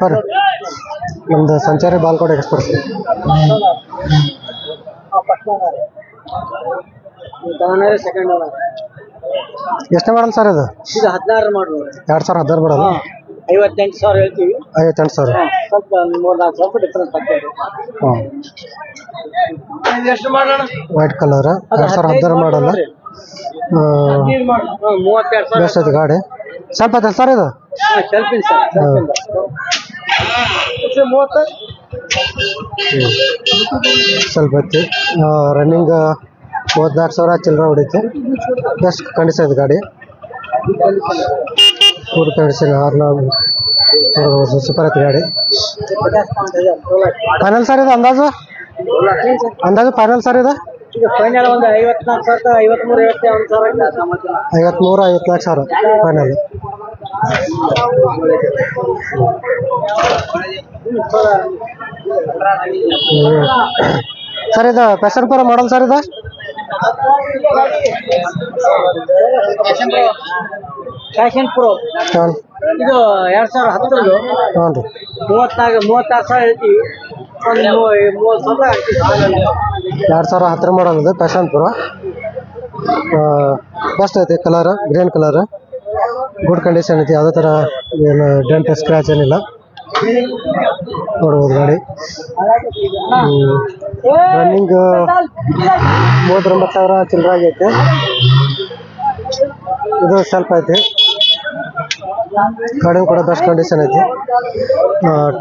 ಬರ್ರಿ ನಮ್ದು ಸಂಚಾರಿ ಬಾಲ್ಕೋಟ್ ಎಕ್ಸ್ಪ್ರೆಸ್. ಸೆಕೆಂಡ್ ಎಷ್ಟೇ ಮಾಡಲ್ ಸರ್ ಇದು ಇದು ಹದಿನಾರು ಮಾಡೋಣ ಎರಡು ಸಾವಿರ ಹದಿನಾರು ಮಾಡಲ್. ಐವತ್ತೆಂಟು ಸಾವಿರ ಹೇಳ್ತೀವಿ. ಐವತ್ತೆಂಟು ಸಾವಿರ. ಸ್ವಲ್ಪ ಮೂರ್ ನಾಲ್ಕು ಡಿಫ್ರೆನ್ಸ್ ಆಗ್ತದೆ. ವೈಟ್ ಕಲರ್ ಎರಡು ಸಾವಿರ ಹದಿನಾರು ಮಾಡಲ್ಲ ಬೆಸ್ಟ್ ಐತಿ ಗಾಡಿ. ಸ್ವಲ್ಪ ಸರ್ ಇದು? ಸ್ವಲ್ಪ ಹೊತ್ತು. ರನ್ನಿಂಗ್ ಮೂವತ್ನಾಲ್ಕು ಸಾವಿರ ಚಿಲ್ಲರ ಹೊಡಿತು. ಬೆಸ್ಟ್ ಕಂಡೀಷನ್ ಇದೆ ಗಾಡಿ. ಫುಲ್ ಕಂಡೀಷನ್ ಆರ್ನ ಸೂಪರ್ ಆಯ್ತು ಗಾಡಿ. ಫೈನಲ್ ಸರ್ ಇದು ಅಂದಾಜು? ಅಂದಾಜು ಫೈನಲ್ ಸರ್ ಇದು? ಫೈನಲ್ ಒಂದು ಐವತ್ನಾಲ್ಕು ಸಾವಿರ ಐವತ್ಮೂರು ಐವತ್ತೊಂದು ಸಾವಿರ ಐವತ್ಮೂರು ಐವತ್ನಾಲ್ಕು ಸಾವಿರ ಫೈನಲ್ ಸರ್ ಇದು ಪ್ಯಾಶನ್ ಪ್ರೋ ಮಾಡಲ್ ಸರ್ ಇದು? ಫ್ಯಾಷನ್ ಪ್ರೋ ಇದು ಎರಡ್ ಸಾವಿರ ಹತ್ತರದು ಹ್ಞೂ ರೀ. ಮೂವತ್ನಾಲ್ಕು ಮೂವತ್ತಾರು ಸಾವಿರ ಹೇಳ್ತೀವಿ. ಎರಡು ಸಾವಿರ ಹತ್ತಿರ ಮಾಡಲ್ ಅದು ಪೆಷನ್ ಪುರ ಬೆಸ್ಟ್ ಐತಿ colour, green colour. Good condition ಐತಿ, ಯಾವುದೇ ಥರ ಏನು ಡೆಂಟ್ ಸ್ಕ್ರ್ಯಾಚ್ ಏನಿಲ್ಲ. ನೋಡ್ಬೋದು ಗಾಡಿ. ರನ್ನಿಂಗ್ ಮೂವತ್ತೊಂಬತ್ತು ಸಾವಿರ ಚಿಲ್ಲರೆ ಆಗೈತೆ. ಇದು ಸ್ವಲ್ಪ ಐತಿ. ಗಾಡಿ ಕೂಡ ಬೆಸ್ಟ್ ಕಂಡೀಷನ್ ಐತಿ.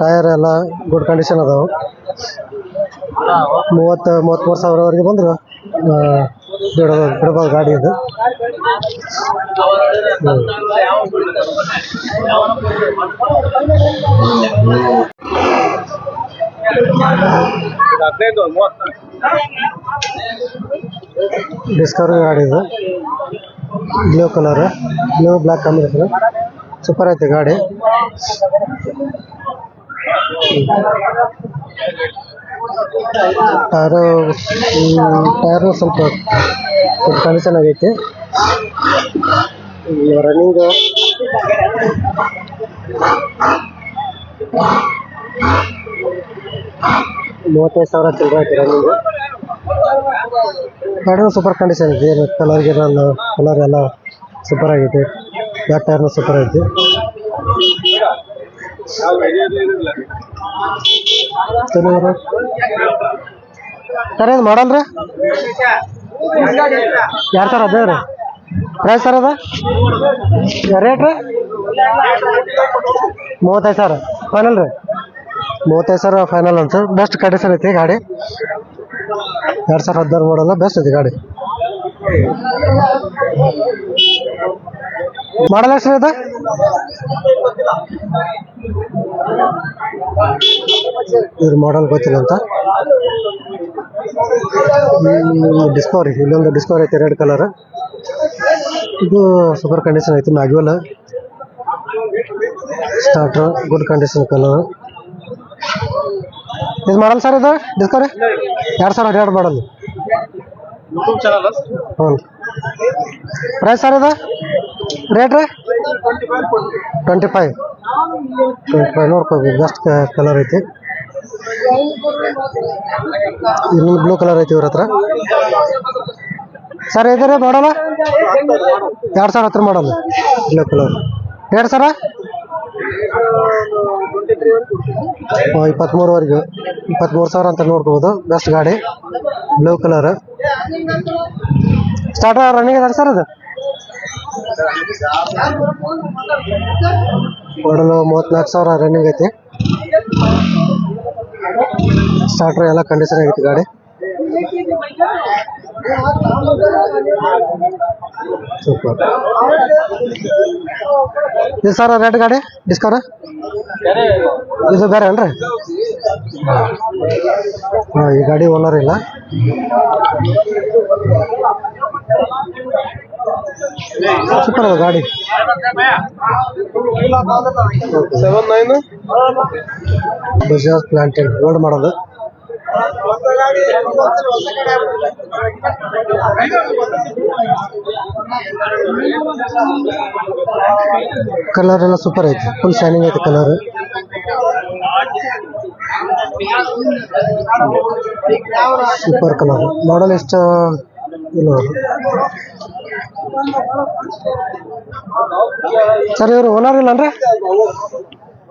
ಟೈರ್ ಎಲ್ಲ ಗುಡ್ ಕಂಡೀಷನ್ ಅದಾವೆ. ಮೂವತ್ತು, ಮೂವತ್ತ್ಮೂರು ಸಾವಿರವರೆಗೆ ಬಂದ್ರು. ಬಿಡೋದು ಗಾಡಿ ಇದು. ಡಿಸ್ಕವರಿ ಗಾಡಿ ಇದು. Blue colour blue black combination super ಐತೆ ಗಾಡಿ. ಟೈರು ಟೈರು ಸ್ವಲ್ಪ ಕಂಡೀಷನ್ ಆಗೈತೆ ರನ್ನಿಂಗ್ ಮೂವತ್ತೈದು ಸಾವಿರ ಚಿಲ್ಲರೆ ಐತೆ ರನ್ನಿಂಗ್ ಗಾಡಿನೂ ಸೂಪರ್ ಕಂಡೀಷನ್ ಇದೆ ಕಲರ್ ಕಲರ್ ಎಲ್ಲ ಸೂಪರ್ ಆಗೈತಿ ಬ್ಯಾಕ್ ಟೈರ್ನು ಸೂಪರ್ ಐತಿ. ಸರ್, ಇದು ಮಾಡಲ್ ರೀ? ಎರಡು ಸಾವಿರ ಹದಿನೈದು ರೀ ಪ್ರೈಸ್ ಸರ್ ಅದ? ರೇಟ್ ಮೂವತ್ತೈದು ಸಾವಿರ. ಫೈನಲ್ ರೀ? ಮೂವತ್ತೈದು ಸಾವಿರ ಫೈನಲ್ ಅಂತ. ಬೆಸ್ಟ್ ಕಂಡೀಷನ್ ಐತಿ ಗಾಡಿ. ಎರಡು ಸಾವಿರ ಹದಿನಾರು ಮಾಡಲ್ಲ ಬೆಸ್ಟ್ ಐತಿ ಗಾಡಿ. ಮಾಡಲ್ ಎಷ್ಟು ಇದೆ ಇದ್ರ ಮಾಡಲ್ ಗೊತ್ತಿಲ್ಲ ಅಂತ. ಡಿಸ್ಕವರಿ ಇಲ್ಲೊಂದು ಡಿಸ್ಕವರಿ ಐತೆ ರೆಡ್ ಕಲರ್ ಇದು ಸೂಪರ್ ಕಂಡೀಷನ್ ಐತಿ ಮ್ಯಾಗ್ಯೂಲ್ ಸ್ಟಾರ್ಟರ್ ಗುಡ್ ಕಂಡೀಷನ್ ಕಲರ್ ಇದು ಮಾಡಲ್ ಸರ್ ಇದು ಡಿಸ್ಕವರಿ ಎರಡು ಸಾವಿರ ಹನ್ನೆರಡು ಮಾಡಲ್ ಹ್ಞೂ ಪ್ರೈಸ್ ಸರ್ ಇದು ರೇಟ್ ರೀ? ಟ್ವೆಂಟಿ ಫೈವ್ ಟ್ವೆಂಟಿ ಫೈವ್ ನೋಡ್ಕೋಬೇಕು ಬೆಸ್ಟ್ ಕಲರ್ ಐತಿ. ಇನ್ನೊಂದು ಬ್ಲೂ ಕಲರ್ ಐತಿ ಇವ್ರ ಹತ್ರ. ಸರ್ ಇದ್ರೆ ಮಾಡಲ್ಲ ಎರಡು ಸಾವಿರ ಹತ್ರ ಮಾಡಲ್ಲ ಬ್ಲೂ ಕಲರ್ ಎರಡು ಸರ ಇಪ್ಪತ್ತ್ಮೂರುವರೆಗೆ ಇಪ್ಪತ್ತ್ಮೂರು ಸಾವಿರ ಅಂತ ನೋಡ್ಕೋಬೋದು. ಬೆಸ್ಟ್ ಗಾಡಿ. ಬ್ಲೂ ಕಲರ್ ಸ್ಟಾರ್ಟ್ ರನ್ನಿಂಗ್ ಅದ ಸರ್ ಅದು? ಮಾಡಲು ಮೂವತ್ನಾಲ್ಕು ಸಾವಿರ ರನ್ನಿಂಗ್ ಐತಿ. ಸ್ಟಾರ್ಟರ್ ಎಲ್ಲ ಕಂಡೀಷನ್ ಆಗೈತಿ ಗಾಡಿ. ಸೂಪರ್ ಇದು ಸರ್ ರೆಡ್ ಗಾಡಿ? ಡಿಸ್ಕವರ್ ಇದು ಬೇರೆ ಅಲ್ರಿ? ಹಾಂ ಈ ಗಾಡಿ ಓನರ್ ಇಲ್ಲ. ಸೂಪರ್ ಅದ ಗಾಡಿ. ಸೆವೆನ್ ನೈನ್ ಬಜಾಜ್ ಪ್ಲಾಂಟೆಡ್ ಗೋಲ್ಡ್ ಮಾಡೋದು. ಕಲರ್ ಎಲ್ಲ ಸೂಪರ್ ಐತಿ ಫುಲ್ ಶೈನಿಂಗ್ ಐತಿ ಕಲರ್ ಸೂಪರ್ ಕಲರ್ ಮಾಡಲ್ ಎಷ್ಟು ಇಲ್ಲ ಸರ್ ಇವರು ಓನರ್ ಇಲ್ಲ ಅಂದ್ರೆ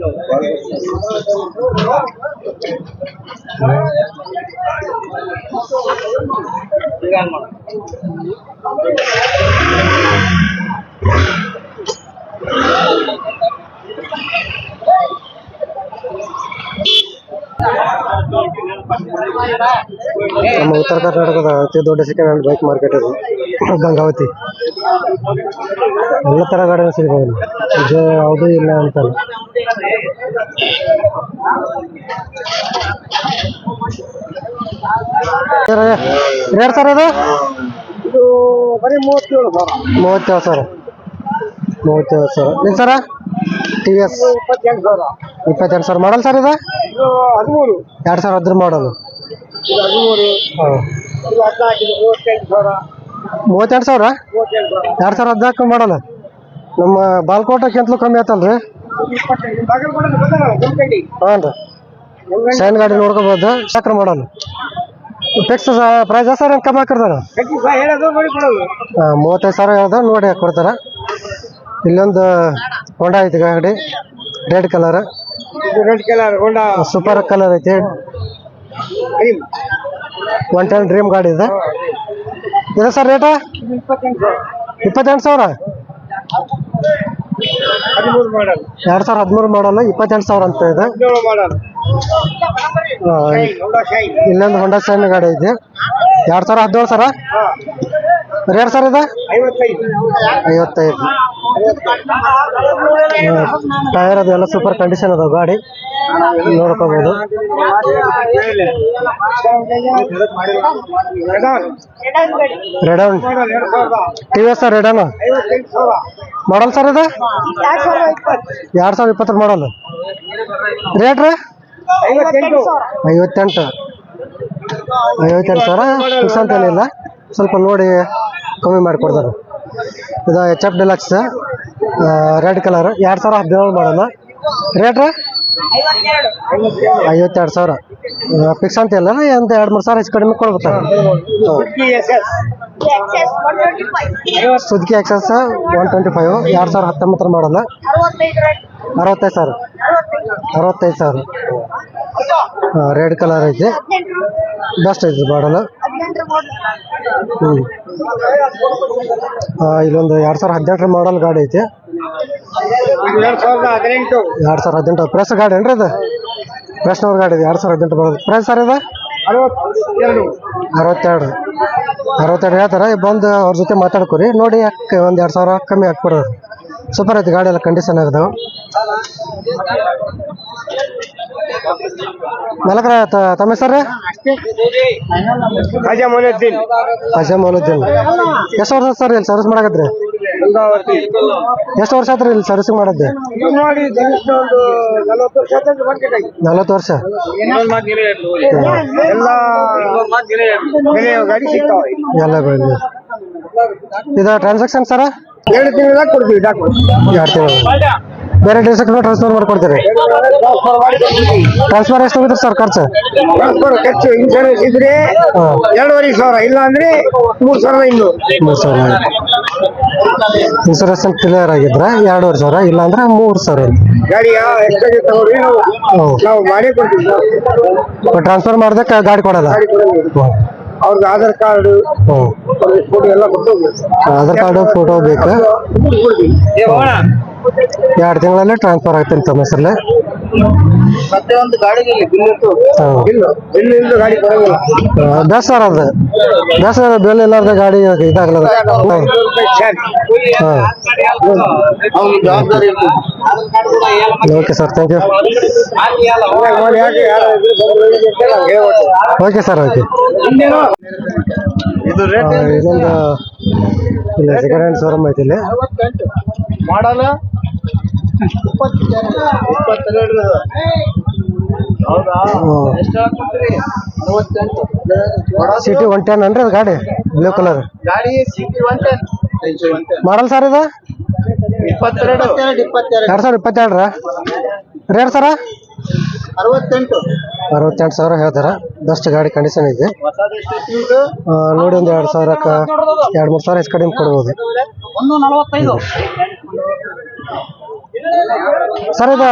ನಮ್ಮ ಉತ್ತರ ಕರ್ನಾಟಕದ ಅತಿ ದೊಡ್ಡ ಸೆಕೆಂಡ್ ಹ್ಯಾಂಡ್ ಬೈಕ್ ಮಾರ್ಕೆಟ್ ಇದು. ಗಂಗಾವತಿ. ಎಲ್ಲ ತರ ಗಾಡಿಗಳು ಸಿಗ್ಬೋದು. ಇದು ಯಾವುದೂ ಇಲ್ಲ ಅಂತಲ್ಲ. ರೇಟ್ ಸರ್ ಅದು ಇದು? ಬರೀ ಮೂವತ್ತೇಳು ಸರ್ ಮೂವತ್ತೇಳು ಸರ್ ನಿಮ್ಮ ಸರ? ಟಿ ವಿ ಎಸ್ ಇಪ್ಪತ್ತೆಂಟು ಸಾವಿರ. ಮಾಡಲ್ ಸರ್ ಇದು? ಹದಿಮೂರು. ಎರಡು ಸಾವಿರ ಹದ್ರ ಮಾಡಲು ಹದಿಮೂರು. ಹಾಂ. ಮೂವತ್ತೆರಡು ಸಾವಿರ. ಎರಡು ಸಾವಿರ ಹದಿನಾಲ್ಕು ಮಾಡಲ್ಲ ನಮ್ಮ ಬಾಲ್ಕೋಟಕ್ಕಿಂತಲೂ ಕಮ್ಮಿ ಆಯ್ತಲ್ರಿ ಹಾಂ ರೀ. ಶೈನ್ ಗಾಡಿ ನೋಡ್ಕೋಬೋದು ಚಕ್ರ ಮಾಡಲ್ಲ ಫಿಕ್ಸ್ ಪ್ರೈಸ್ ಸರ್ ಏನು ಕಮ್ಮಿ ಹಾಕಿರ್ತಾರ. ಮೂವತ್ತೈದು ಸಾವಿರ ಹೇಳ್ದ ನೋಡಿ ಕೊಡ್ತಾರ. ಇಲ್ಲೊಂದು ಹೊಂಡ ಐತಿ ಗಾಡಿ red colour red colour Honda super colour ಐತಿ. ಒನ್ ಟೈಮ್ ಡ್ರೀಮ್ ಗಾಡಿ ಇದೆ. ಇದೆ ಸರ್ ರೇಟ? ಇಪ್ಪತ್ತೆಂಟು ಸಾವಿರ? ಎರಡು ಸಾವಿರ ಹದಿಮೂರು ಮಾಡಲ್ ಇಪ್ಪತ್ತೆಂಟು ಸಾವಿರ ಅಂತ ಇದೆ. ಇಲ್ಲೊಂದು ಹೊಂಡ ಸೈನ್ ಗಾಡಿ ಇದೆ. ಎರಡ್ ಸಾವಿರ ಹದಿನೇಳು ಸರ ಎರಡ್ ರೇಟ್ ಸರ್ ಇದೆ? ಐವತ್ತೈದು. ಟೈರ್ ಅದೆಲ್ಲ ಎಲ್ಲ ಸೂಪರ್ ಕಂಡೀಷನ್ ಅದಾವ ಗಾಡಿ. ನೋಡ್ಕೋಬಹುದು ರೆಡನ್ ಮಾಡಲ್ ಎರಡು ಸಾವಿರದ T V S sir Radeon model sir ಇದು? ಎರಡು ಸಾವಿರದ ಇಪ್ಪತ್ತು ಸಾವಿರ ಇಪ್ಪತ್ತರ ಮಾಡಲ್ ರೇಟ್ ಐವತ್ತೆಂಟು. ಐವತ್ತೆಂಟು ಸಾವಿರ? ಫಿಕ್ಸ್ ಅಂತೇನಿಲ್ಲ ಸ್ವಲ್ಪ ನೋಡಿ ಕಮ್ಮಿ ಮಾಡಿ ಕೊಡ್ತಾರೆ. ಇದು H F Deluxe red colour ಎರಡು ಸಾವಿರ ಹದಿನೇಳು ಮಾಡಲ್ಲ ರೇಟ್ ರೀ? ಐವತ್ತೆರಡು ಸಾವಿರ. ಫಿಕ್ಸ್ ಅಂತ ಇಲ್ಲ ಒಂದು ಎರಡು ಮೂರು ಸಾವಿರ ಹೆಚ್ಚು ಕಡಿಮೆ ಕೊಡ್ಬೇಕು? Suzuki Access one twenty five ಎರಡು ಸಾವಿರ ಹತ್ತೊಂಬತ್ತರ ಮಾಡಲ್ಲ ಅರವತ್ತೈದು ಸಾವಿರ. ಅರವತ್ತೈದು ಸಾವಿರ. ರೆಡ್ ಕಲರ್ ಐತಿ. ಬೆಸ್ಟ್ ಐತಿ ಮಾಡಲ್ಲ ಹ್ಞೂ ಇಲ್ಲೊಂದು ಎರಡು ಸಾವಿರ ಹದಿನೆಂಟರ ಮಾಡಲ್ ಗಾಡಿ ಐತಿ. ಎರಡು ಸಾವಿರದ ಹದಿನೆಂಟು. ಎರಡು ಸಾವಿರ ಹದಿನೆಂಟು ಪ್ರೆಸ್ ಗಾಡಿ ಏನ್ರಿ ಇದು? ಪ್ರೆಸ್ನವ್ರ ಗಾಡಿ ಇದೆ ಎರಡು ಸಾವಿರ ಹದಿನೆಂಟು ಬರೋದು. ಪ್ರೆಸ್ ಸರ್ ಇದು? ಅರವತ್ತೆರಡು. ಅರವತ್ತೆರಡು. ಅರವತ್ತೆರಡು ಹೇಳ್ತಾರೆ? ಬಂದು ಅವ್ರ ಜೊತೆ ಮಾತಾಡ್ಕೊರಿ. ನೋಡಿ ಯಾಕೆ ಒಂದು ಎರಡು ಸಾವಿರ ಕಮ್ಮಿ ಹಾಕ್ಬಿಡೋದು ಸೂಪರ್ ಐತಿ ಗಾಡಿ ಎಲ್ಲ ಕಂಡೀಷನ್ ಆಗಿದಾವೆ. ಮಲಕ್ರ ತಮ್ಮ ಹೆಸರು ಖಾಜಾ ಮೌಲುದ್ದೀನ್ ಎಷ್ಟು ವರ್ಷ ಸರ್ ಇಲ್ಲಿ ಸರ್ವಿಸ್ ಮಾಡಕತ್ರಿ ಎಷ್ಟು ವರ್ಷ ಆತ್ರಿ ಇಲ್ಲಿ ಸರ್ವಿಸ್ ಮಾಡದ್ದೆ ನಲವತ್ತು ವರ್ಷ. ಎಲ್ಲ ಬೆಳೆ ಇದು ಟ್ರಾನ್ಸಾಕ್ಷನ್ ಸರ್? ಎರಡು ತಿಂಗಳ ಕೊಡ್ತೀವಿ ಡಾಕ್ಟರ್ ಎರಡು ತಿಂಗಳು ಬೇರೆ ಡಿಸ್ಟ್ರಿಕ್ಟ್ ಟ್ರಾನ್ಸ್ಫರ್ ಮಾಡ್ಕೊಡ್ತೀರಿ? ಟ್ರಾನ್ಸ್ಫರ್ ಎಷ್ಟು ಹೋಗುತ್ತೆ ಸರ್ ಖರ್ಚು? ಖರ್ಚು ಇನ್ಸೂರೆನ್ಸ್ ಇದ್ರೆ ಎರಡೂವರೆ ಸಾವಿರ ಇಲ್ಲ ಅಂದ್ರೆ ಮೂರು ಸಾವಿರದ ಇನ್ನೂರು. ಮೂರು ಸಾವಿರ ಇನ್ಸೂರೆನ್ಸ್ ಕ್ಲಿಯರ್ ಆಗಿದ್ರೆ ಎರಡೂವರೆ ಸಾವಿರ ಇಲ್ಲ ಅಂದ್ರೆ ಮೂರು ಸಾವಿರ ಗಾಡಿ ಎಷ್ಟಾಗಿ ತಗೊಳ್ಳಿ ನಾವು ಕೊಡ್ತೀವಿ ಟ್ರಾನ್ಸ್ಫರ್ ಮಾಡ್ದಕ್ಕೆ ಗಾಡಿ ಕೊಡಲ್ಲ? ಅವ್ರದ್ದು ಆಧಾರ್ ಕಾರ್ಡ್ ಫೋಟೋ ಎಲ್ಲ ಆಧಾರ್ ಕಾರ್ಡ್ ಫೋಟೋ ಬೇಕು. ಎರಡು ತಿಂಗಳಲ್ಲಿ ಟ್ರಾನ್ಸ್ಫರ್ ಆಗ್ತೀನಿ ತಮ್ಮ ಹೆಸರಲ್ಲೇ. ಮತ್ತೆ ಒಂದು ಗಾಡಿಗೆ ಬಿಲ್ ಇತ್ತು. ಬಿಲ್ ಬಿಲ್ ಇಲ್ಲದ ಗಾಡಿ ಸರ್ ಅದು. ಬೇಸ್ ಬೆಲ್ ಇಲ್ಲಾರ್ದ ಗಾಡಿ ಇದಾಗಲ್ಲ okay sir thank you. Okay sir okay ಇದೊಂದು ಇಲ್ಲಿ ಸೆಕೆಂಡ್ ಹ್ಯಾಂಡ್ ಶೋರೂಮ್ ಐತಿ ಇಲ್ಲಿ. ಮಾಡಲ್ಲ? ಇಪ್ಪತ್ತೆರಡು ಹೌದಾ ಹ್ಮ್. ಎಷ್ಟು ಹಾಕ್ತೀರಿ ಮೂವತ್ತೆಂಟು ಸಿಟಿ ಒನ್ ಟೆನ್ ಅನ್ರಿ ಅದು ಗಾಡಿ ಬ್ಲೂ ಕಲರ್ ಗಾಡಿ CT one ten model sir ಇದು? ಇಪ್ಪತ್ತೆರಡು. ಎರಡು ಸಾವಿರ ಇಪ್ಪತ್ತೆರಡರ? ರೇಟ್ ಸರ ಅರವತ್ತೆಂಟು. ಅರವತ್ತೆಂಟು ಸಾವಿರ ಹೇಳ್ತಾರ. ಬೆಸ್ಟ್ ಗಾಡಿ ಕಂಡೀಷನ್ ಇದೆ. ನೋಡಿ ಒಂದು ಎರಡು ಸಾವಿರಕ್ಕೆ ಎರಡು ಮೂರು ಸಾವಿರ ಹೆಚ್ಚು ಕಡಿಮೆ ಕೊಡ್ಬೋದು. ಸರ್ ಇದು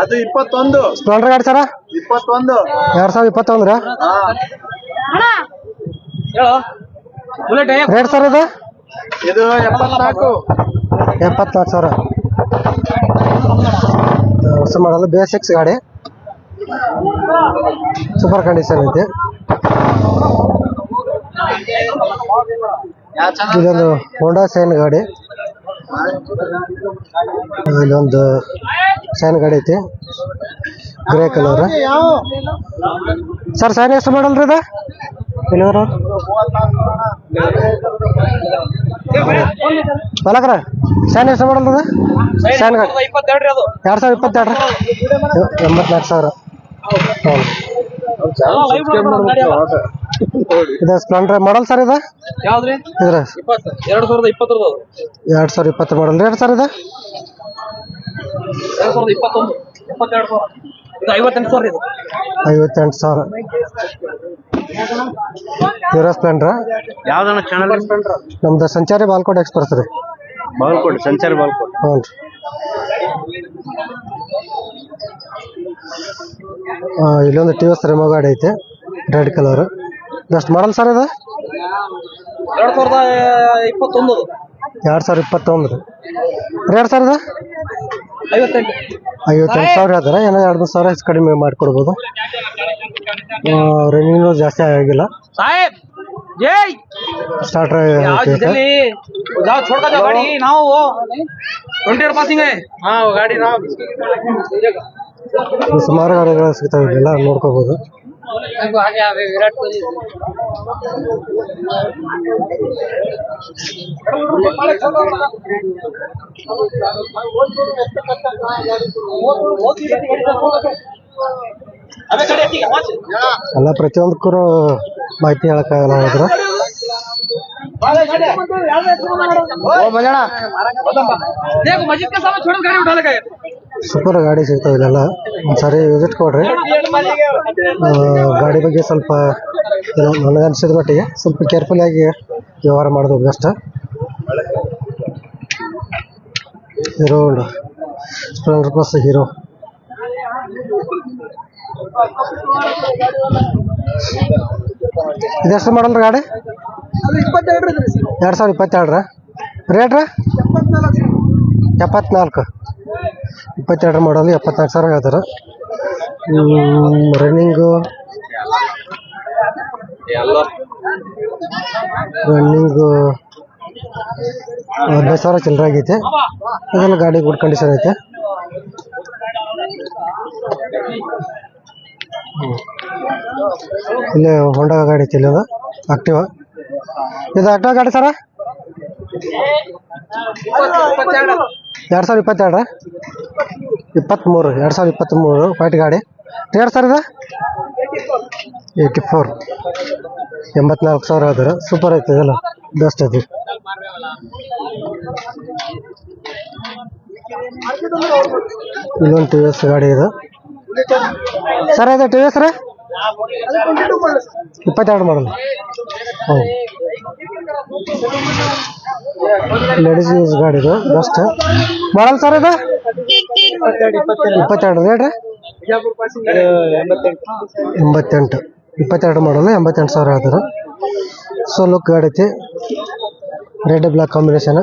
ಅದು ಇಪ್ಪತ್ತೊಂದು. ಸ್ಪ್ಲೆಂಡರ್ ಗಾಡಿ ಸರ? ಇಪ್ಪತ್ತೊಂದು. ಎರಡ್ ಸಾವಿರದ ಇಪ್ಪತ್ತೊಂದ್ರ? ಬುಲೆಟ್ ರೇಟ್ ಸರ್ ಇದು? ಇದು ಎಪ್ಪತ್ನಾಲ್ಕು. ಎಪ್ಪತ್ನಾಲ್ಕು ಸಾವಿರ. ಹೊಸ ಮಾಡಲ್ಲ ಬಿ ಗಾಡಿ. ಸೂಪರ್ ಕಂಡೀಷನ್ ಐತಿ. ಇದೊಂದು ಹೋಂಡಾ ಸೈನ್ ಗಾಡಿ. ಇಲ್ಲೊಂದು ಸ್ಯಾನ್ ಗಾಡಿ ಐತಿ. Grey colour. ಸರ್ ಸ್ಯಾನ್ ಎಷ್ಟು ಮಾಡಲ್ರಿ ಅದ ಮಲಕ್ರ ಶೈನ್ ಎಷ್ಟು ಮಾಡಲ್ರಿ ಶೈನ್ ಗಾಡಿ. ಅದು ಎರಡು ಸಾವಿರ ಇಪ್ಪತ್ತೆರಡು ಎಂಬತ್ನಾಲ್ಕು ಸಾವಿರ. ಹ್ಞೂ ಇದು ಸ್ಪ್ಲೆಂಡರ್ ಮಾಡಲ್ ಸರ್ ಇದು? ಯಾವ್ದ್ರಿ? ಇದ್ರ? ಎರಡು ಸಾವಿರದ ಇಪ್ಪತ್ತರದ ಎರಡು ಸಾವಿರ ಇಪ್ಪತ್ತು ಮಾಡಲ್ ರೇಟ್ ಸರ್ ಇದು? ಎರಡು ಸಾವಿರದ ಇಪ್ಪತ್ತೊಂದು. ಇಪ್ಪತ್ತೆರಡು ಸಾವಿರ. ಇದು ಐವತ್ತೆಂಟು ಸಾವಿರ ಇದು. ಐವತ್ತೆಂಟು ಸಾವಿರ. Hero Splendor? ಯಾವ್ದಣ್ಣ ಚಾನಲ್ ನಮ್ದು ಸಂಚಾರಿ ಬಾಲ್ಕೋಟ್ ಎಕ್ಸ್ಪ್ರೆಸ್ ರೀ. ಬಾಲ್ಕೋಟ್ ಸಂಚಾರಿ ಬಾಲ್ಕೋಟ್. ಹ್ಞೂ ರೀ. ಆ, ಇಲ್ಲೊಂದು ಟಿ ಎಸ್ ರೆಮೋ ಗಾಡಿ ಐತೆ ರೆಡ್ ಕಲರ್. ಎಷ್ಟು ಮಾಡಲ್ ಸರ್ ಇದು? ಎರಡು ಸಾವಿರದ ಇಪ್ಪತ್ತೊಂದು. ಎರಡು ಸಾವಿರ ಇಪ್ಪತ್ತೊಂದು. ಎರಡು ಸರ್ ಐವತ್ತೆಂಟು. ಐವತ್ತೆಂಟು ಸಾವಿರ ಹೇಳ್ತಾರೆ? ಏನೋ ಎರಡು ಸಾವಿರ ಹೆಚ್ಚು ಕಡಿಮೆ ಮಾಡಿಕೊಡ್ಬೋದು. ರೆವಿನ್ಯೂ ಜಾಸ್ತಿ ಆಗಿಲ್ಲ. ಸ್ಟಾರ್ಟರ್ ನಾವು ಗಾಡಿ ನಾವು ಸುಮಾರು ಗಾಡಿಗಳು ಸಿಗ್ತಾವೆ ಇಲ್ಲೆಲ್ಲ ನೋಡ್ಕೋಬಹುದು ವಿರಾಟ್ ಕೊಹ್ಲಿ ಅಲ್ಲ ಪ್ರತಿಯೊಂದಕ್ಕೂ ಮಾಹಿತಿ ಹೇಳಕ್ಕಾಗಲ್ಲ ಹೋದ್ರೆ ಸೂಪರ್ ಗಾಡಿ ಸಿಗ್ತಾವ ಇಲ್ಲೆಲ್ಲ. ಒಂದ್ಸರಿ ವಿಸಿಟ್ ಕೊಡ್ರಿ. ಗಾಡಿ ಬಗ್ಗೆ ಸ್ವಲ್ಪ ನನಗನ್ಸಿದ ಮಟ್ಟಿಗೆ ಸ್ವಲ್ಪ ಕೇರ್ಫುಲ್ ಆಗಿ ವ್ಯವಹಾರ ಮಾಡೋದು best Hero Splendor plus Hero ಇದೆಷ್ಟು ಮಾಡಲ್ರಿ ಗಾಡಿ? ಎರಡು ಸಾವಿರ ಇಪ್ಪತ್ತೆರಡರ? ರೇಟ್ ರೀ? ಎಪ್ಪತ್ನಾಲ್ಕು ಇಪ್ಪತ್ತೆರಡರ ಮಾಡಲು ಎಪ್ಪತ್ನಾಲ್ಕು ಸಾವಿರ ಹೇಳ್ತಾರೆ. ರನ್ನಿಂಗು ರನ್ನಿಂಗು ಹದಿನೈದು ಸಾವಿರ ಚಿಲ್ಲರೆ ಆಗೈತೆ. ಅದೆಲ್ಲ ಗಾಡಿ ಗುಡ್ ಕಂಡೀಷನ್ ಐತೆ. ಇಲ್ಲೇ ಹೊಂಡಾ ಗಾಡಿ ಐತೆ ಇಲ್ಲ ಆಕ್ಟಿವ ಇದು ಆಟೋ ಗಾಡಿ ಸರ? ಎರಡು ಸಾವಿರ ಇಪ್ಪತ್ತೆರಡ? ಇಪ್ಪತ್ತ್ಮೂರು ಎರಡು ಸಾವಿರ ಇಪ್ಪತ್ತ್ಮೂರು ವೈಟ್ ಗಾಡಿ. ರೇಟ್ ಸರ್ ಇದು? Eighty four. ಎಂಬತ್ನಾಲ್ಕು ಸಾವಿರ ಆದ್ರೆ ಸೂಪರ್ ಐತೆ ಇದೆಲ್ಲ ಬೆಸ್ಟ್ ಐತಿ ಇಲ್ಲೊಂದು ಟಿ ವಿ ಎಸ್ ಗಾಡಿ ಇದು. ಸರ್ ಇದು ಟಿ ವಿ ಎಸ್ ರೀ ಇಪ್ಪತ್ತೆರಡು ಮಾಡಲ್ ಲೇಡೀಸ್ ಯೂಸ್ ಗಾಡಿ ಇದು ಬೆಸ್ಟ್ ಮಾಡಲ್ ಸರ್ ಇದು? ಇಪ್ಪತ್ತೆರಡು ರೇಟ್ ಎಂಬತ್ತೆಂಟು. ಇಪ್ಪತ್ತೆರಡು ಮಾಡಲ್ ಎಂಬತ್ತೆಂಟು ಸಾವಿರ ಹೇಳ್ತಾರೆ ಸೊ ಲುಕ್ ಗಾಡಿ ಐತಿ. ರೆಡ್ ಬ್ಲ್ಯಾಕ್ ಕಾಂಬಿನೇಷನ್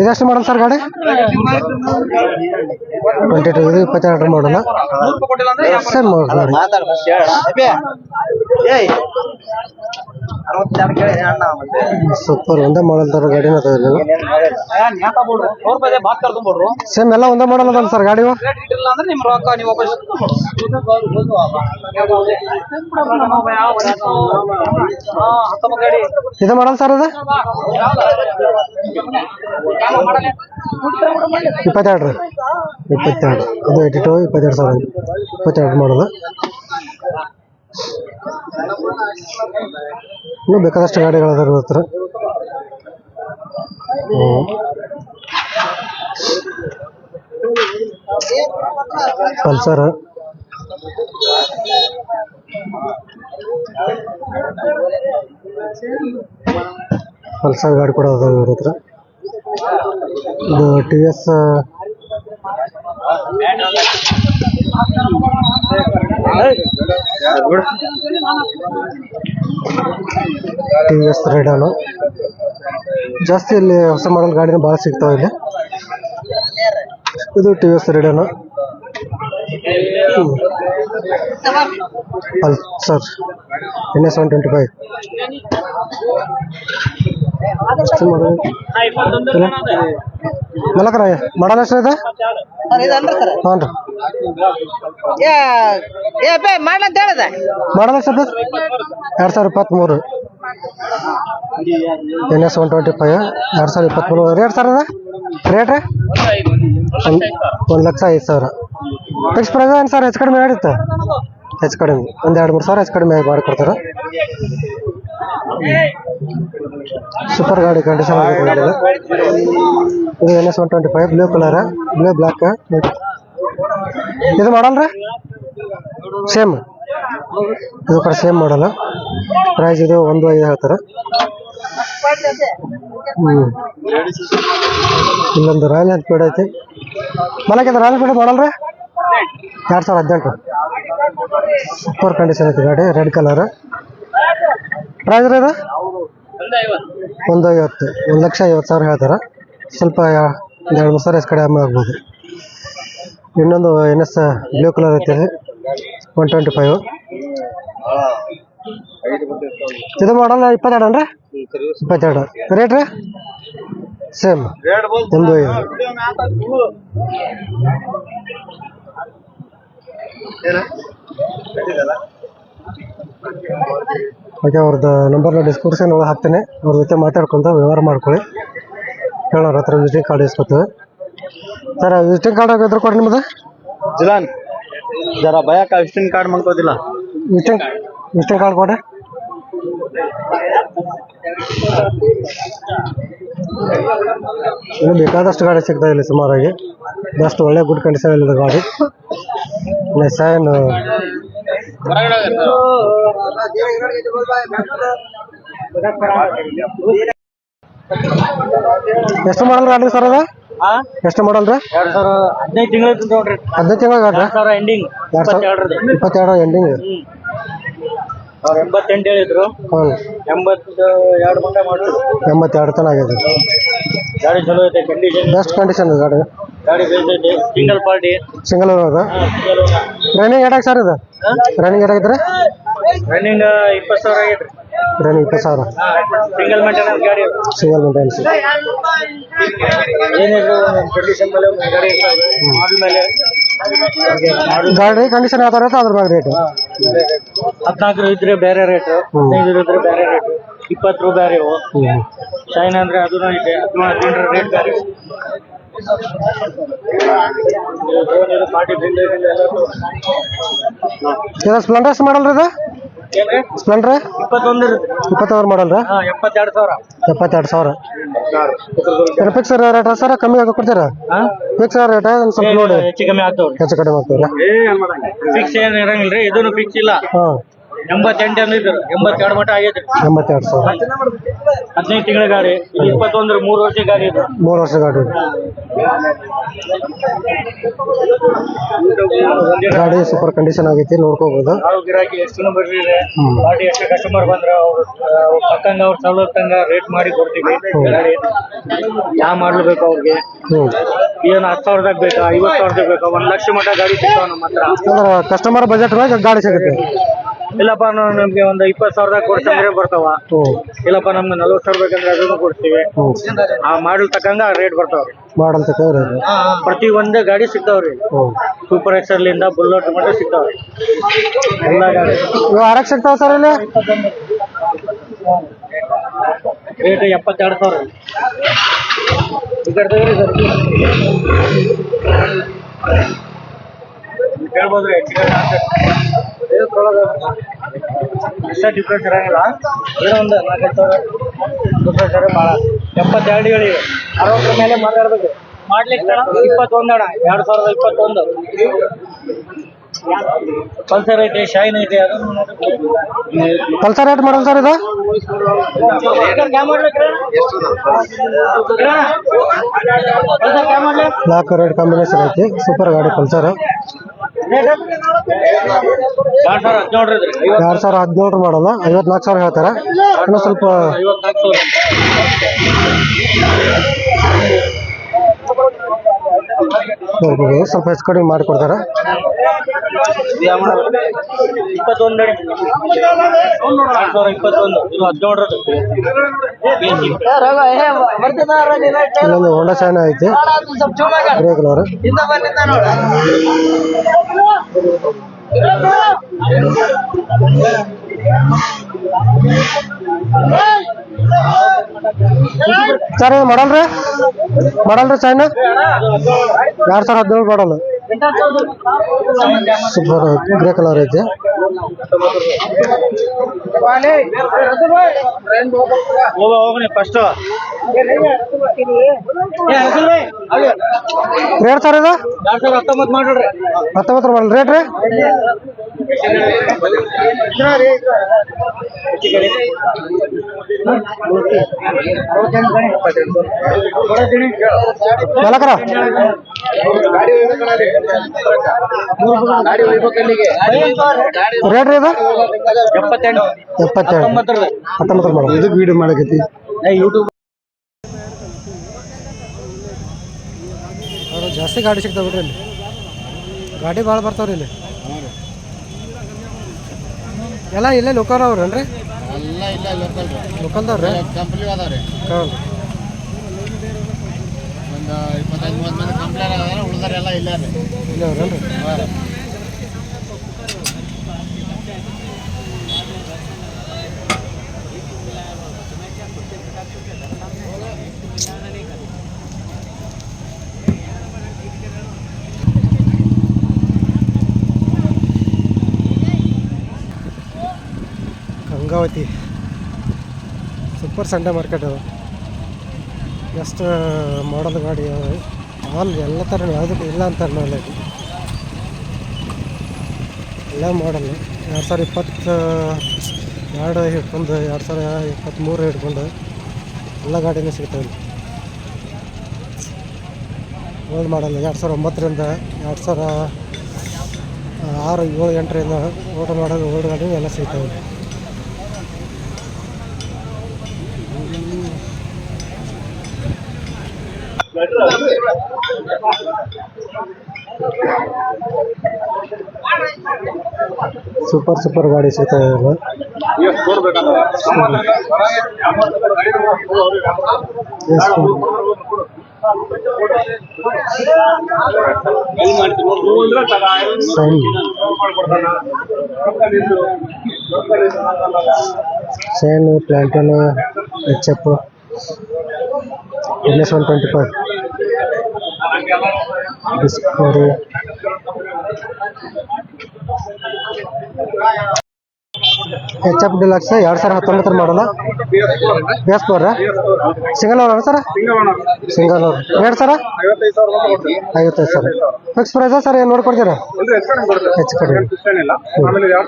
ಇದೆಷ್ಟು ಮಾಡಲ್ ಸರ್ ಗಾಡಿ? ಟ್ವೆಂಟಿ ಟು ಇದು ಇಪ್ಪತ್ತೆರಡು ಮಾಡಲ್ಲ. ಸೇಮ್ ಗಾಡಿ? ಸೂಪರ್ ಒಂದೇ ಮಾಡಲ್ ತರ ಗಾಡಿ. ಸೇಮ್ ಎಲ್ಲ ಒಂದೇ ಮಾಡಲ್ ಅದಲ್ಲ ಸರ್ ಗಾಡಿ ಇದು ಮಾಡಲ್ ಸರ್ ಅದು ಇಪ್ಪತ್ತೆರಡು ಇಪ್ಪತ್ತೆರಡು. ಅದು ಏಯ್ಟಿ ಟು ಇಪ್ಪತ್ತೆರಡು ಸಾವಿರ. ಇಪ್ಪತ್ತೆರಡು ಮಾಡೋದು ಇನ್ನೂ ಬೇಕಾದಷ್ಟು ಗಾಡಿಗಳು ಅದಾವ ಹತ್ರ. ಪಲ್ಸರ್. ಪಲ್ಸರ್ ಗಾಡಿ ಕೂಡ ಅದಾವ ಇವ್ರ ಇದು T S T V S Radeon ಜಾಸ್ತಿ ಇಲ್ಲಿ ಹೊಸ ಮಾಡಲ್ ಗಾಡಿನ ಭಾಳ ಸಿಗ್ತಾವೆ ಇಲ್ಲಿ. ಇದು T V S Radeon Pulsar N S one twenty five. ಮಲಕರ model ಎಷ್ಟು ಇದೆ? ಹ್ಞೂ ರೀ ಮಾಡಲ್ ಎಷ್ಟು ಎರಡು ಸಾವಿರ ಇಪ್ಪತ್ತ್ಮೂರು N S one twenty five ಎರಡು ಸಾವಿರ ಇಪ್ಪತ್ತ್ಮೂರು ರೇಟ್ ಸರ್ ಅದ? ರೇಟ್ ರೀ? ಒಂದು ಲಕ್ಷ ಐದು ಸಾವಿರ. ಫಿಕ್ಸ್ ಪ್ರೈಸ್ ಏನು ಸರ್ ಹೆಚ್ಚು ಕಡಿಮೆ ಹೇಳಿತ್ತು ಹೆಚ್ಚು ಕಡಿಮೆ. ಒಂದು ಎರಡು ಮೂರು ಸಾವಿರ ಹೆಚ್ಚು ಕಡಿಮೆ ಮಾಡಿಕೊಡ್ತಾರೆ? ಸೂಪರ್ ಗಾಡಿ ಕಂಡೀಷನ್ ಗಾಡಿ ಇದು. N S one twenty five blue colour blue black ಇದು ಮಾಡಲ್ ರೀ? ಸೇಮ್ ಇದು ಕೂಡ ಸೇಮ್ ಮಾಡಲ್ಲ ಪ್ರೈಸ್ ಇದು ಒಂದು ಐದು ಹೇಳ್ತಾರೆ. ಹ್ಞೂ ಇಲ್ಲೊಂದು ರಾಯಲ್ ಎನ್ಫೀಲ್ಡ್ ಐತಿ. ಮಲಕ್ಕೆ ರಾಯಲ್ ಎನ್ಫೀಲ್ಡ್ ಮಾಡಲ್ ರೀ? ಎರಡು ಸಾವಿರ ಹದಿನೆಂಟು. ಸೂಪರ್ ಕಂಡೀಷನ್ ಐತಿ ಗಾಡಿ ರೆಡ್ ಕಲರ್ ಪ್ರೈಸ್ ರೀ ಒಂದು ಐವತ್ತು ಒಂದು ಲಕ್ಷ ಐವತ್ತು ಸಾವಿರ ಹೇಳ್ತಾರೆ? ಸ್ವಲ್ಪ ಒಂದು ಎರಡು ಮೂರು ಸಾವಿರ ಹೆಚ್ಚು ಕಡಿಮೆ ಆಗ್ಬೋದು. ಇನ್ನೊಂದು ಎನ್ ಎಸ್ ಬ್ಲೂ ಕಲರ್ ಐತೆ ಒನ್ ಟ್ವೆಂಟಿ ಫೈವ್. ಇದು ಮಾಡಲ್ಲ ಇಪ್ಪತ್ತೆರಡು ಅನ್ರಿ ಇಪ್ಪತ್ತೆರಡು. ರೇಟ್ ರೀ? ಸೇಮ್ ಒಂದು ಐದು. ಓಕೆ ಅವ್ರದ್ದು ನಂಬರ್ನ ಡಿಸ್ಕ್ರಿಪ್ಷನ್ ಒಳಗೆ ಹಾಕ್ತೇನೆ. ಅವ್ರ ಜೊತೆ ಮಾತಾಡ್ಕೊಂತ ವ್ಯವಹಾರ ಮಾಡ್ಕೊಳ್ಳಿ. ಹೇಳೋರ ಹತ್ರ ವಿಸಿಟಿಂಗ್ ಕಾರ್ಡ್ ಇಸ್ಕೊತೇವೆ. ಸರ್ ವಿಸಿಟಿಂಗ್ ಕಾರ್ಡ್ ಆಗಿದ್ರು ಕೊಡಿ ನಿಮ್ಮದು ಜಿಲಾನ್. ಜರ ಬಯಕ ವಿಸಿಟಿಂಗ್ ಕಾರ್ಡ್ ಮಾಡ್ಕೋದಿಲ್ಲ ವಿಸಿಟಿಂಗ್ ವಿಸಿಟಿಂಗ್ ಕಾರ್ಡ್ ಕೊಡಿ ಇನ್ನು ಬೇಕಾದಷ್ಟು ಗಾಡಿ ಸಿಗ್ತಾ ಇಲ್ಲ ಸುಮಾರಾಗಿ. ಜಸ್ಟ್ ಒಳ್ಳೆ ಗುಡ್ ಕಂಡೀಷನ್ ಇಲ್ಲದ ಗಾಡಿ. ಸೈನ್ ಎಷ್ಟು ಮಾಡಲ್ ಗಾಡಿ ಸರ್ ಅದ? ಎಷ್ಟು ಮಾಡಲ್ ರೀ? ಎರಡ್ ಸಾವಿರ ಹದಿನೈದು ತಿಂಗಳ ನೋಡ್ರಿ. ಹದಿನೈದು ತಿಂಗಳ ಗಾಡಿ ಎರಡ್ ಸಾವಿರ ಎಂಡಿಂಗ್ ಎರಡು ಸಾವಿರ ಇಪ್ಪತ್ತೆರಡು ಎಂಡಿಂಗ್ ಅವ್ರ ಎಂಬತ್ತೆಂಟು ಹೇಳಿದ್ರು. ಎಂಬತ್ತು ಎರಡು ಮಾಡಿದ್ರು. ಎಂಬತ್ತೆರಡು ತನ ಆಗಿದೆ ಗಾಡಿ ಚಲೋ ಐತೆ ಕಂಡೀಷನ್ ಬೆಸ್ಟ್ ಕಂಡೀಷನ್ ಇದೆ ಗಾಡಿ. ಗಾಡಿ ಬೇಸ್ ಐತೆ single party single owner running ಎಡಕ್ಕೆ ಸರ್ ಇದು? ರನ್ನಿಂಗ್ ಎಡಾಗಿದ್ರೆ ರನ್ನಿಂಗ್ ಇಪ್ಪತ್ತು ಸಾವಿರ ಆಗೈತ್ರಿ ರನ್ನಿಂಗ್ ಇಪ್ಪತ್ತು ಸಾವಿರ. ಸಿಂಗಲ್ ಮೇಂಟೆನೆನ್ಸ್ ಗಾಡಿ ಸಿಂಗಲ್ ಮೇಂಟೆನೆನ್ಸ್ ಏನಿದ್ರು ಕಂಡೀಷನ್ ಮೇಲೆ ಒಂದ್ ಗಾಡಿ ಮಾಡಲ್ ಮೇಲೆ. ಗಾಡಿ ಕಂಡೀಷನ್ ಯಾವ ಥರ ಇರುತ್ತೆ ಅದ್ರ ಮ್ಯಾಗ ರೇಟ್ ಹದಿನಾಲ್ಕು ಇದ್ರೆ ಬೇರೆ ರೇಟ್ ಹದಿನೈದು ಇದ್ರೆ ಬೇರೆ ರೇಟ್ ಇಪ್ಪತ್ತು ಬೇರೆ ಶೈನ್ ಅಂದ್ರೆ ಅದು ಇದೆ ರೇಟ್ ಬೇರೆ ಇದು ಸ್ಪ್ಲೆಂಡರ್ ಎಷ್ಟು ಮಾಡಲ್ ರೀ ಇದು? ಸ್ಪ್ಲೆಂಡ್ರ್ ಇಪ್ಪತ್ತೊಂದು ಇರುತ್ತೆ ಇಪ್ಪತ್ತಾರು ಮಾಡಲ್ ರೀ ಹಾ ಎಪ್ಪತ್ತೆರಡು ಸಾವಿರ. ಎಪ್ಪತ್ತೆರಡು ಸಾವಿರ. ಏನು ಫಿಕ್ಸ್ ರೇಟ್ ಸರ್ ಕಮ್ಮಿ ಆಗಿ ಕೊಡ್ತೀರಾ? ಫಿಕ್ಸ್ ರೇಟ್ ಸ್ವಲ್ಪ ನೋಡಿ. ಹೆಚ್ಚು ಕಮ್ಮಿ ಆಗ್ತಾವ್ರಿ. ಹೆಚ್ಚು ಕಡಿಮೆ ಆಗ್ತಾವ್ರಿ? ಫಿಕ್ಸ್ ಏನ್ ಇರಂಗಿಲ್ರಿ ಇದನ್ನು ಫಿಕ್ಸ್ ಇಲ್ಲ. ಹಾಂ. ಎಂಬತ್ತೆಂಟು ಇದ್ರು ಎಂಬತ್ತೆರಡು ಮಟ್ಟ ಆಗೈತ್ರಿ ಎಂಬತ್ತೆರಡು ಸಾವಿರ. ಹದಿನೈದು ತಿಂಗಳ ಗಾಡಿ ಇದು ಇಪ್ಪತ್ತೊಂದ್ರ ಮೂರು ವರ್ಷ ಗಾಡಿ ಇದು. ಮೂರು ವರ್ಷ ಗಾಡಿ. ಗಾಡಿ ಸೂಪರ್ ಕಂಡೀಷನ್ ಆಗೈತಿ ನೋಡ್ಕೋಬಹುದು ನಾವು ಗಿರಾಕಿ ಎಷ್ಟು ಜನ ಬರ್ರಿ ಗಾಡಿ ಎಷ್ಟು ಕಸ್ಟಮರ್ ಬಂದ್ರ ಅವ್ರು ಪಕ್ಕಂಗ ಅವ್ರ ಸವಲತ್ತಂಗ ರೇಟ್ ಮಾಡಿ ಕೊಡ್ತೀವಿ. ಗಾಡಿ ಯಾವ ಮಾಡ್ಲು ಬೇಕು ಅವ್ರಿಗೆ? ಏನು ಏನ್ ಹತ್ತು ಸಾವಿರದಾಗ ಬೇಕಾ ಐವತ್ತು ಸಾವಿರದಾಗ ಬೇಕಾ? ಒಂದ್ ಲಕ್ಷ ಮಟ್ಟ ಗಾಡಿ ಸಿಗ್ತಾವ ನಮ್ಮ ಹತ್ರ. ಕಸ್ಟಮರ್ ಬಜೆಟ್ ಒಳಗೆ ಗಾಡಿ ಸಿಗುತ್ತೆ. ಇಲ್ಲಪ್ಪ ನಾವು ನಮ್ಗೆ ಒಂದು ಇಪ್ಪತ್ತು ಸಾವಿರದಾಗ ಕೊಡ್ಸಂದ್ರೆ ಬರ್ತಾವ. ಇಲ್ಲಪ್ಪ ನಮ್ಗೆ ನಲ್ವತ್ತು ಸಾವಿರ ಬೇಕಂದ್ರೆ ಅದನ್ನು ಕೊಡ್ತೀವಿ. ಆ ಮಾಡಲ್ ತಕ್ಕಂಗ ರೇಟ್ ಬರ್ತಾವ್ರಿ ಮಾಡಲ್ ಪ್ರತಿ ಒಂದೇ ಗಾಡಿ ಸಿಗ್ತಾವ್ರಿ ಸೂಪರ್ ಸೂಪರ್ ಎಕ್ಸರ್ಲಿಂದ ಬುಲ್ಲೆಟ್ ಮಟ್ಟ ಸಿಗ್ತಾವ್ರಿ ಎಲ್ಲ ಗಾಡಿ. ಆರಕ್ಕೆ ಸಿಗ್ತಾವ ಸರ್ ಇಲ್ಲಿ? ರೇಟ್ ಎಪ್ಪತ್ತೆರಡು ಸಾವಿರ ಈ ಕಡೆ ತೆಗೀರಿ ಸರ್ ಇಲ್ಲಿ ಡಿಫ್ರೆನ್ಸ್ ಇರಂಗಿಲ್ಲ. ಏನೋ ಒಂದು ನಾಲ್ಕೈದು ಸಾವಿರ ಡಿಫ್ರೆನ್ಸ್ ಇರೋ ಭಾಳ. ಎಪ್ಪತ್ತೆರಡು ಹೇಳಿ. ಅರವತ್ತರ ಮೇಲೆ ಮಾತಾಡ್ಬೇಕು. ಮಾಡ್ಲಿಕ್ಕೆ ಇಪ್ಪತ್ತೊಂದು ಅಣ್ಣ. ಎರಡು ಸಾವಿರದ ಇಪ್ಪತ್ತೊಂದು. ಪಲ್ಸರ್ ಐತೆ ಶೈನ್ ಐತೆ ಪಲ್ಸರ್ ಏಟ್ ಮಾಡಲ್ ಸರ್ ಇದು? ನಾಲ್ಕು ರೆಡ್ ಕಾಂಬಿನೇಷನ್ ಐತಿ ಸೂಪರ್ ಗಾಡಿ ಪಲ್ಸರ್ ಎರಡ್ ಸಾವಿರ ಹದಿನೇಳು ಮಾಡಲ್ಲ ಐವತ್ನಾಲ್ಕು ಸಾವಿರ ಹೇಳ್ತಾರೆ. ಇನ್ನೂ ಸ್ವಲ್ಪ ಸ್ವಲ್ಪ ಹೆಚ್ಚು ಕಡಿಮೆ ಮಾಡಿಕೊಡ್ತಾರೆ? ಇಲ್ಲೊಂದು ಹೊಂಡ ಶೈನ್ ಐತಿ. ಗ್ರೇ ಕಲರ್ ಇದು ಮಾಡಲ್ ರೀ ಮಾಡಲ್ ರೀ ಶೈನ್ ಎರಡು ಸಾವಿರ ಹದಿನೇಳು ಮಾಡಲ್ ಸೂಪರ್ ಗ್ರೇ ಕಲರ್ ಐತೆ. ಹೋಗ ಹೋಗ್ರಿ ಫಸ್ಟ್ ರೇಟ್ ಸರ್ ಇದು? ಹತ್ತೊಂಬತ್ತು ಮಾಡ್ರಿ. ಹತ್ತೊಂಬತ್ತು ರೇಟ್ ರೀ? ರೇಟ್ ರೀ ಇದು ಎಪ್ಪತ್ತೆಂಟು. ಎಪ್ಪತ್ತೆರಡು ಇದಕ್ಕೆ ವೀಡಿಯೋ ಮಾಡಕೈತಿ ಯೂಟ್ಯೂಬ್ ಅವ್ರು ಜಾಸ್ತಿ ಗಾಡಿ ಸಿಗ್ತಾವ ಬಿಡ್ರಿ ಇಲ್ಲಿ. ಗಾಡಿ ಭಾಳ ಬರ್ತಾವ್ರಿ ಇಲ್ಲಿ. ಎಲ್ಲ ಇಲ್ಲೇ ಲೋಕಲ್ ಅವ್ರೇನ್ರಿ? ಎಲ್ಲ ಇಲ್ಲ ಲೋಕಲ್ ಲೋಕಲ್ದವ್ರಿ ಹೌದು. ಒಂದು ಇಪ್ಪತ್ತೈದು ಮೂವತ್ತು ಮಂದಿ ಕಂಪ್ಲೇಂಟ್ ಅದಾರ ಉಳ್ದಾರೆಲ್ಲ ಇಲ್ಲ ರೀ ಇಲ್ಲ ರೀ ಗಂಗಾವತಿ. ಸೂಪರ್ ಸಂಡೆ ಮಾರ್ಕೆಟ್ ಅದು. ಎಷ್ಟು ಮಾಡಲ್ ಗಾಡಿ ಆಲ್ ಎಲ್ಲ ಥರ ಯಾವುದಕ್ಕೂ ಇಲ್ಲ ಅಂತ ಅನ್ನೋಲ್ಲ ಎಲ್ಲ ಮಾಡಲ್. ಎರಡು ಸಾವಿರ ಇಪ್ಪತ್ತು ಎರಡು ಹಿಡ್ಕೊಂಡು ಎರಡು ಸಾವಿರ ಇಪ್ಪತ್ತ್ಮೂರು ಹಿಡ್ಕೊಂಡು ಎಲ್ಲ ಗಾಡಿನೂ ಸಿಗ್ತಾವೆ ಓಲ್ಡ್ ಮಾಡಲ್. ಎರಡು ಸಾವಿರ ಒಂಬತ್ತರಿಂದ ಎರಡು ಸಾವಿರ ಆರು ಏಳು ಎಂಟರಿಂದ ಓಲ್ಡ್ ಮಾಡಲ್, ಓಲ್ಡ್ ಗಾಡಿ ಎಲ್ಲ ಸಿಗ್ತಾವೆ ಸೂಪರ್ ಸೂಪರ್ ಗಾಡಿ shine shine ಪ್ಲಾಂಟನ್ H F N S one twenty five Discovery H F Deluxe ಎರಡು ಸಾವಿರ ಹತ್ತೊಂಬತ್ತರ ಮಾಡಲ್ಲ ಬೇಸ್ ಎಸ್ ಫೋರ್ ಸಿಂಗಲ್ ಅವರ ಸರ್? ಸಿಂಗಲ್ ಅವರ್ ಎರಡು ಸರ ಐವತ್ತೈದು ಸರ್ ಫಿಕ್ಸ್ ಪ್ರೈಸಾ ಸರ್ ಏನು ನೋಡ್ಕೊಡ್ತೀರಾ? ಹೆಚ್ಚು ಕಡಿಮೆ ಎರಡ್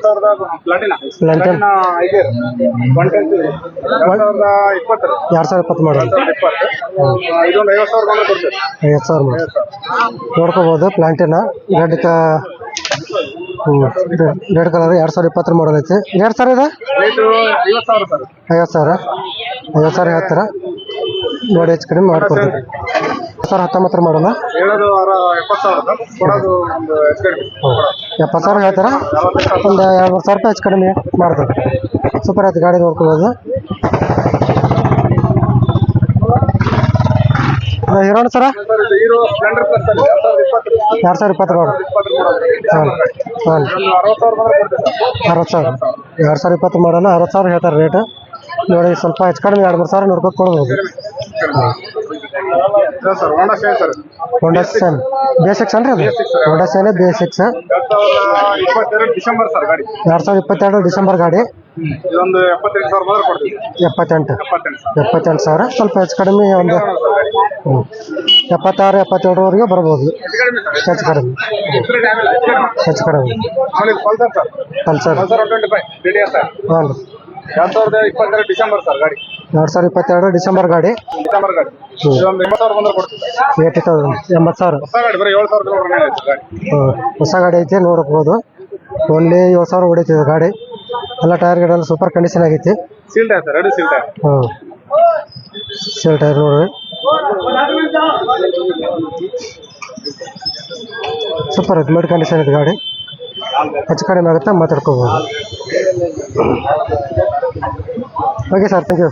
ಎರಡ್ ಸಾವಿರ ಇಪ್ಪತ್ತು ಮಾಡಲ್ಲ ಐವತ್ತು ಸಾವಿರ. ಮಾಡಿ ನೋಡ್ಕೋಬೋದು ಪ್ಲಾಂಟಿನ ರೆಡ್ ರೆಡ್ ಕಲರ್ ಎರಡು ಸಾವಿರ ಇಪ್ಪತ್ತರ ಮಾಡಲ್ ಐತಿ. ಎರಡು ಸಾವಿರ ಇದೆ? ಐವತ್ ಐವತ್ತು ಸಾವಿರ. ಸರ್ ಐವತ್ತು ಸಾವಿರ ಹೇಳ್ತಾರ? ನೋಡಿ ಹೆಚ್ಚು ಕಡಿಮೆ ಮಾಡ್ಕೊಡ್ತೀವಿ ಸಾವಿರ ಹತ್ತೊಂಬತ್ತರ ಮಾಡಲ್ಲ ಎಪ್ಪತ್ತು ಸಾವಿರ ಸರ್ ಹೇಳ್ತಾರ? ಒಂದು ಎರಡು ಮೂರು ಸಾವಿರ ರೂಪಾಯಿ ಹೆಚ್ಚು ಕಡಿಮೆ ಮಾಡ್ತಾರೆ ಸೂಪರ್ ಆಯ್ತು ಗಾಡಿ ನೋಡ್ಕೊಬೋದು ಹೀರೋಣ ಸರ? ಎರಡ್ ಸಾವಿರ ಇಪ್ಪತ್ತು ನೋಡಿ ಹಾಂ ಹಾಂ ಅರವತ್ತು ಸಾವಿರ ಎರಡು ಸಾವಿರ ಇಪ್ಪತ್ತು ಮಾಡೋಣ ಅರವತ್ತು ಸಾವಿರ ಹೇಳ್ತಾರೆ ರೇಟ್. ನೋಡಿ ಸ್ವಲ್ಪ ಹೆಚ್ಚು ಕಡಿಮೆ ಎರಡು ಮೂರು ಸಾವಿರ ನೋಡ್ಕೊಂಡು ಕೊಡ್ಬೋದು. ಇಲ್ಲ sir Honda Shine sir. Honda ಸೆನ್ ಬೇಸಿಕ್ಸ್ ಅನ್ರಿ ಅದು? ಹೋಂಡಾ ಸೆನ್ ಬೇಸಿಕ್ಸ್ ಎರಡ್ ಸಾವಿರದ ಇಪ್ಪತ್ತೆರಡು ಡಿಸೆಂಬರ್ ಸರ್ ಗಾಡಿ. ಎರಡು ಸಾವಿರದ ಇಪ್ಪತ್ತೆರಡು ಡಿಸೆಂಬರ್ ಗಾಡಿ. ಇದೊಂದು ಎಪ್ಪತ್ತೆಂಟು ಸಾವಿರ ಬಂದ್ರೆ ಕೊಡ್ತೀವಿ. ಎಪ್ಪತ್ತೆಂಟು. ಎಪ್ಪತ್ತೆಂಟು ಸಾವಿರ. ಎಪ್ಪತ್ತೆಂಟು ಸಾವಿರ. ಸ್ವಲ್ಪ ಹೆಚ್ಚು ಕಡಿಮೆ ಒಂದು ಹ್ಞೂ ಎಪ್ಪತ್ತಾರು ಎಪ್ಪತ್ತೇಳರವರೆಗೆ ಬರ್ಬೋದು. ಹೆಚ್ಚು ಕಡಿಮೆ ಹೆಚ್ಚು ಕಡಿಮೆ. ಆಮೇಲೆ Pulsar sir Pulsar Pulsar one twenty five D D S sir. ಹಾಂ ರೀ ಎರಡ್ ಸಾವಿರದ ಇಪ್ಪತ್ತೆರಡು ಡಿಸೆಂಬರ್ ಸರ್ ಗಾಡಿ. ಎರಡು ಸಾವಿರ ಇಪ್ಪತ್ತೆರಡು ಡಿಸೆಂಬರ್ ಗಾಡಿ. ಡಿಸೆಂಬರ್ ಗಾಡಿ. ಹ್ಮ್. ಇದೊಂದು ಎಂಬತ್ತು ಸಾವಿರ ಬಂದ್ರೆ ಕೊಡ್ತೀವಿ ಏಯ್ಟಿ ತೌಸಂಡ್ ಎಂಬತ್ತು ಸಾವಿರ. ಹೊಸ ಗಾಡಿ ಬರೀ ಏಳು ಸಾವಿರ ಕಿಲೋಮೀಟರ್ ಆಯ್ತು ಗಾಡಿ. ಹ್ಮ್. ಹೊಸ ಗಾಡಿ ಐತಿ ನೋಡಬಹುದು ಓನ್ಲಿ ಏಳು ಸಾವಿರ ಹೊಡಿತಿದೆ ಗಾಡಿ. ಎಲ್ಲ ಟೈರ್ ಎಲ್ಲ ಸೂಪರ್ ಕಂಡೀಷನ್ ಆಗೈತಿ. ಸೀಲ್ ಟೈರ್ ಸರ್ ಎರಡು ಸೀಲ್ ಟೈರ್ ಹ್ಞೂ ಸೇಲ್ ಟೈರ್ ನೋಡ್ರಿ. ಸೂಪರ್ ಐತಿ ಮಿಡ್ ಕಂಡೀಷನ್ ಐತಿ ಗಾಡಿ. ಹೆಚ್ಚು ಕಡಿಮೆ ಆಗುತ್ತೆ ಮಾತಾಡ್ಕೋಬೋದು. Okay sir thank you